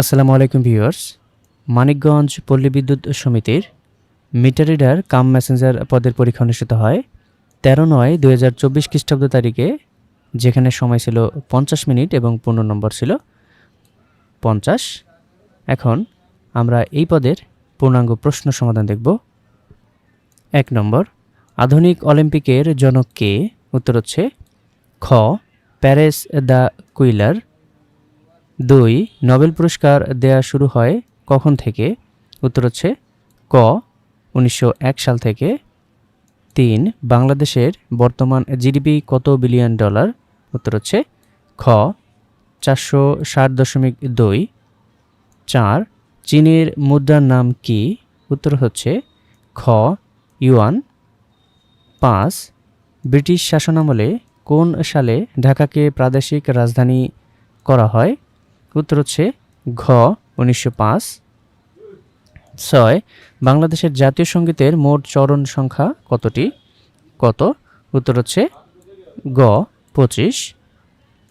আসসালামু আলাইকুম ভিউয়ার্স। মানিকগঞ্জ পল্লী বিদ্যুৎ সমিতির মিটার রিডার কাম মেসেঞ্জার পদের পরীক্ষা অনুষ্ঠিত হয় তেরো নয় দুই হাজার চব্বিশ খ্রিস্টাব্দ তারিখে, যেখানে সময় ছিল পঞ্চাশ মিনিট এবং পূর্ণ নম্বর ছিল পঞ্চাশ। এখন আমরা এই পদের পূর্ণাঙ্গ প্রশ্ন সমাধান দেখব। এক নম্বর, আধুনিক অলিম্পিকের জনক কে? উত্তর হচ্ছে খ, প্যারেস দ্য কুইলার। দুই, নোবেল পুরস্কার দেয়া শুরু হয় কখন থেকে? উত্তর হচ্ছে ক, উনিশশো এক সাল থেকে। তিন, বাংলাদেশের বর্তমান জিডিপি কত বিলিয়ন ডলার? উত্তর হচ্ছে খ, চারশো ষাট দশমিক দুই। চার, চীনের মুদ্রার নাম কি? উত্তর হচ্ছে খ, ইউয়ান। পাঁচ, ব্রিটিশ শাসনামলে কোন সালে ঢাকাকে প্রাদেশিক রাজধানী করা হয়? উত্তর হচ্ছে ঘ, উনিশশো পাঁচ। ছয়, বাংলাদেশের জাতীয় সঙ্গীতের মোট চরণ সংখ্যা কতটি? কত? উত্তর হচ্ছে গ, পঁচিশ।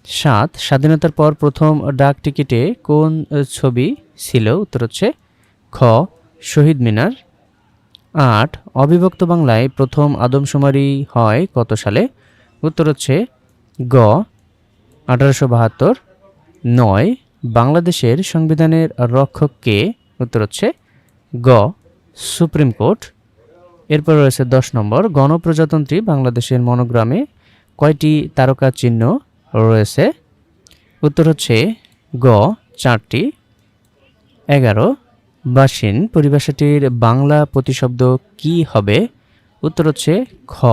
সাত, স্বাধীনতার পর প্রথম ডাক টিকিটে কোন ছবি ছিল? উত্তর হচ্ছে খ শহীদ মিনার। আট, অবিভক্ত বাংলায় প্রথম আদমশুমারি হয় কত সালে? উত্তর হচ্ছে গ, আঠারোশো বাহাত্তর। নয় বাংলাদেশের সংবিধানের রক্ষক কে? উত্তর হচ্ছে গ, সুপ্রিম কোর্ট। এরপর রয়েছে দশ নম্বর, গণপ্রজাতন্ত্রী বাংলাদেশের মনোগ্রামে কয়টি তারকা চিহ্ন রয়েছে? উত্তর হচ্ছে গ, চারটি। এগারো, বাসিন পরিভাষাটির বাংলা প্রতিশব্দ কি হবে? উত্তর হচ্ছে খ,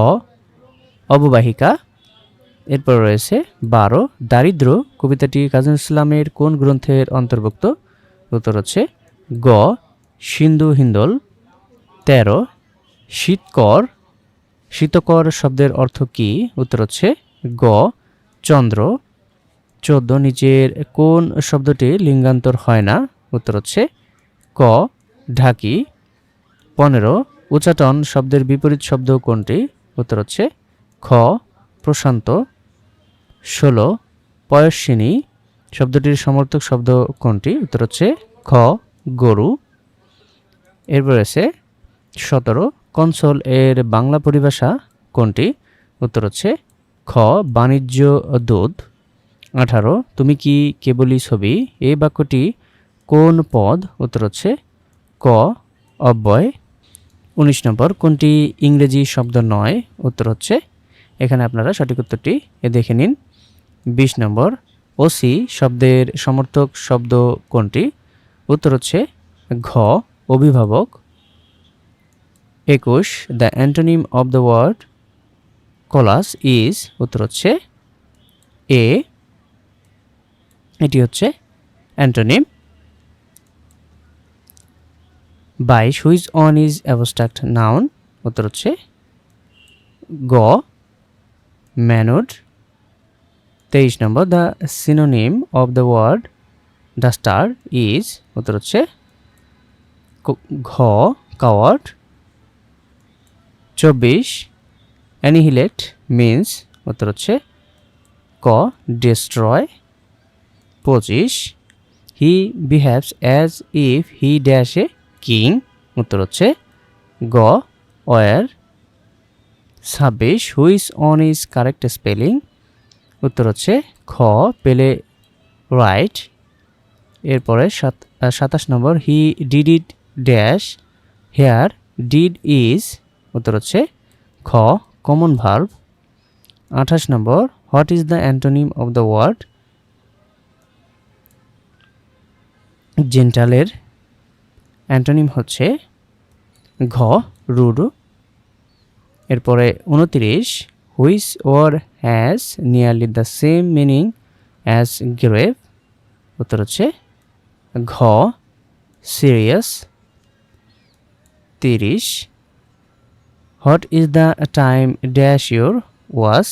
অববাহিকা এরপর রয়েছে বারো, দারিদ্র, কবিতাটি কাজী ইসলামের কোন গ্রন্থের অন্তর্ভুক্ত? উত্তর হচ্ছে গ, সিন্ধু হিন্দল, তেরো, শীতকর শীতকর শব্দের অর্থ কী? উত্তর হচ্ছে গ, চন্দ্র, চোদ্দ নিচের কোন শব্দটি লিঙ্গান্তর হয় না? উত্তর হচ্ছে ক, ঢাকি, পনেরো, উচাটন শব্দের বিপরীত শব্দ কোনটি? উত্তর হচ্ছে খ, প্রশান্ত ষোলো পয়স্বিনী শব্দটির সমর্থক শব্দ কোনটি? উত্তর হচ্ছে খ, গরু। এরপর আছে সতেরো, কনসোল এর বাংলা পরিভাষা কোনটি? উত্তর হচ্ছে খ, বাণিজ্য দুধ আঠারো, তুমি কি কেবলই ছবি? এই বাক্যটি কোন পদ? উত্তর হচ্ছে ক, অব্যয়। উনিশ নম্বর, কোনটি ইংরেজি শব্দ নয়? উত্তর হচ্ছে, এখানে আপনারা সঠিক উত্তরটি দেখে নিন। বিশ নম্বর, ওসি শব্দের সমর্থক শব্দ কোনটি? উত্তর হচ্ছে ঘ, অভিভাবক। একুশ, the antonym of the word callous is, উত্তর হচ্ছে এ। এটি হচ্ছে অ্যান্টোনিম। বাইশ which one is abstract noun উত্তর হচ্ছে গ। ম্যানুড তেইশ নম্বর the synonym of the word the star is উত্তর হচ্ছে ঘ, কাওয়ার্ড। চব্বিশ অ্যানিহিলেট মিন্স উত্তর হচ্ছে ক ডিস্ট্রয় পঁচিশ he behaves as if he dash a king উত্তর হচ্ছে গ ওয়ার ছাব্বিশ which one is correct spelling উত্তর হচ্ছে খ, পেলে রাইট এরপরে সাত সাতাশ নম্বর he did it dash here did is উত্তর হচ্ছে খ কমন ভার্ব আঠাশ নম্বর what is the antonym of the word জেন্টালের antonym হচ্ছে ঘ রুড এরপরে উনত্রিশ which word has nearly the same meaning as grave উত্তর হচ্ছে ঘ সিরিয়াস তিরিশ। What is the time dash your watch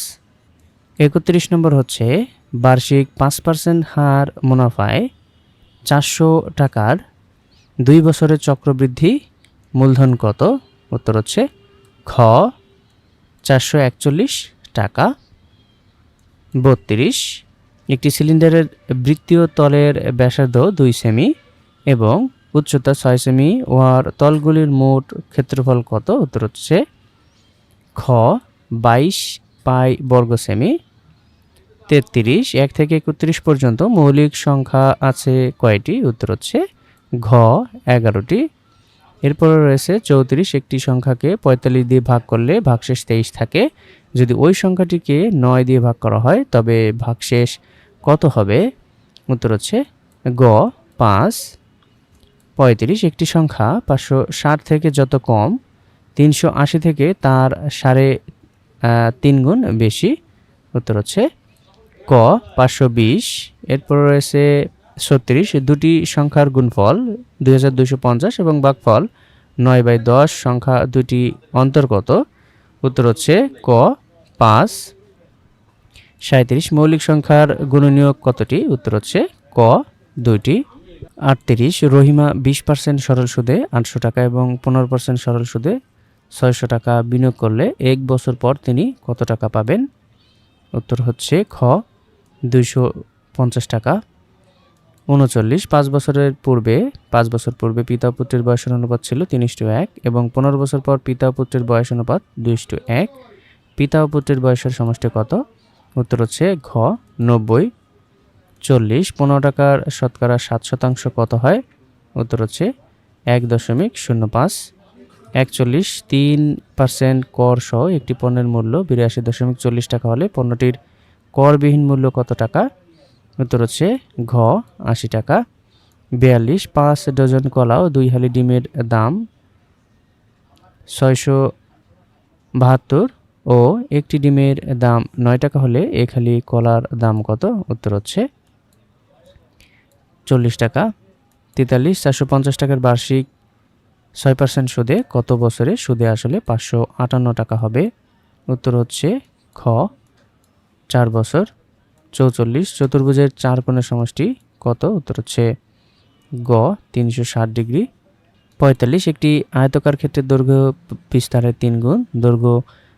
একত্রিশ নম্বর হচ্ছে বার্ষিক পাঁচ পার্সেন্ট হার মুনাফায় চারশো টাকার দুই বছরের চক্রবৃদ্ধি মূলধন কত? উত্তর হচ্ছে খ চারশো একচল্লিশ টাকা, বত্রিশ, একটি সিলিন্ডারের বৃত্তীয় তলের ব্যাসার্ধ দুই সেমি এবং উচ্চতা ছয় সেমি ওয়ার তলগুলির মোট ক্ষেত্রফল কত? উত্তর হচ্ছে খ, বাইশ পাই বর্গ সেমি, তেত্রিশ, এক থেকে একত্রিশ পর্যন্ত মৌলিক সংখ্যা আছে কয়টি? উত্তর হচ্ছে ঘ, এগারোটি। এরপরে রয়েছে চৌত্রিশ, একটি সংখ্যাকে পঁয়তাল্লিশ দিয়ে ভাগ করলে ভাগশেষ তেইশ থাকে। যদি ওই সংখ্যাটিকে নয় দিয়ে ভাগ করা হয়, তবে ভাগশেষ কত হবে? উত্তর হচ্ছে গ, পাঁচ, পঁয়ত্রিশ, একটি সংখ্যা পাঁচশো ষাট থেকে যত কম, তিনশো আশি থেকে তার সাড়ে তিন গুণ বেশি। উত্তর হচ্ছে ক, পাঁচশো বিশ এরপর রয়েছে ছত্রিশ, দুটি সংখ্যার গুণফল দুই এবং বাঘফল নয় বাই দশ সংখ্যা দুটি অন্তর্গত। উত্তর হচ্ছে ক, পাঁচ সাঁত্রিশ মৌলিক সংখ্যার গুণনীয়ক কতটি? উত্তর হচ্ছে ক, দুইটি। আটত্রিশ, রহিমা বিশ পার্সেন্ট সরল সুদে আটশো টাকা এবং পনেরো পার্সেন্ট সরল সুদে ছয়শো টাকা বিনিয়োগ করলে এক বছর পর তিনি কত টাকা পাবেন? উত্তর হচ্ছে খ, দুইশো পঞ্চাশ টাকা। উনচল্লিশ, পাঁচ বছরের পূর্বে, পাঁচ বছর পূর্বে পিতা পুত্রের বয়সের অনুপাত ছিল তিন ইস্টু এক এবং পনেরো বছর পর পিতা পুত্রের বয়স অনুপাত দুই ইস্টু এক। পিতা পুত্রের বয়সের সমষ্টি কত? উত্তর হচ্ছে ঘ, নব্বই, চল্লিশ, পনেরো টাকার শতকরা সাত শতাংশ কত হয়? উত্তর হচ্ছে এক দশমিক শূন্য পাঁচ। একচল্লিশ, তিন পার্সেন্ট কর সহ একটি পণ্যের মূল্য বিরাশি দশমিক চল্লিশ টাকা হলে পণ্যটির করবিহীন মূল্য কত টাকা? উত্তর হচ্ছে ঘ, আশি টাকা। বিয়াল্লিশ, পাঁচ ডজন কলা ও দুই হালি ডিমের দাম ছয়শো বাহাত্তর ও একটি ডিমের দাম নয় টাকা হলে এক হালি কলার দাম কত? উত্তর হচ্ছে চল্লিশ টাকা। তেতাল্লিশ, চারশো পঞ্চাশ টাকার বার্ষিক ছয় পার্সেন্ট সুদে কত বছরে সুদে আসলে পাঁচশো আটান্ন টাকা হবে? উত্তর হচ্ছে খ, চার বছর। চৌচল্লিশ, চতুর্ভুজের চার কোণের সমষ্টি কত? উত্তর হচ্ছে গ, তিনশো ষাট ডিগ্রি। পঁয়তাল্লিশ, একটি আয়তকার ক্ষেত্রের দৈর্ঘ্য বিস্তারের তিন গুণ। দৈর্ঘ্য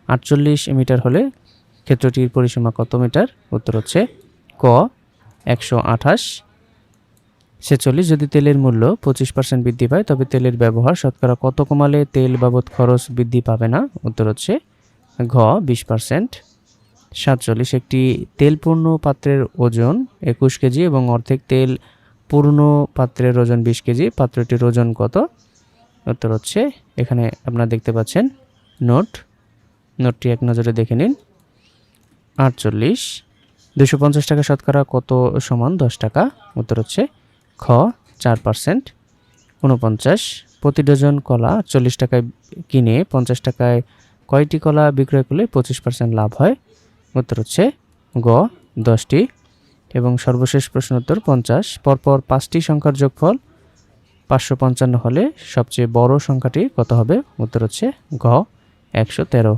আটচল্লিশ মিটার হলে ক্ষেত্রটির পরিসীমা কত মিটার? উত্তর হচ্ছে ক, একশো আঠাশ। ছেচল্লিশ, যদি তেলের মূল্য পঁচিশ পার্সেন্ট বৃদ্ধি পায়, তবে তেলের ব্যবহার শতকরা কত কমালে তেল বাবদ খরচ বৃদ্ধি পাবে না? উত্তর হচ্ছে ঘ, বিশ পার্সেন্ট সাতচল্লিশ একটি তেলপূর্ণ পাত্রের ওজন একুশ কেজি এবং অর্ধেক তেল পূর্ণ পাত্রের ওজন বিশ কেজি। পাত্রটির ওজন কত? উত্তর হচ্ছে এখানে আপনারা দেখতে পাচ্ছেন নোট। নোটটি এক নজরে দেখে নিন। আটচল্লিশ। দুশো পঞ্চাশ টাকা শতকরা কত সমান? দশ টাকা। উত্তর হচ্ছে খ, চার পার্সেন্ট। উনপঞ্চাশ প্রতি ডজন কলা চল্লিশ টাকায় কিনে পঞ্চাশ টাকায় কয়টি কলা বিক্রয় করলে পঁচিশ পার্সেন্ট লাভ হয়? উত্তর হচ্ছে গ, দশটি। এবং সর্বশেষ প্রশ্ন উত্তর পঞ্চাশ। পরপর পাঁচটি সংখ্যার যোগফল পাঁচশো পঞ্চান্ন হলে সবচেয়ে বড় সংখ্যাটি কত হবে? উত্তর হচ্ছে ঘ একশো তেরো।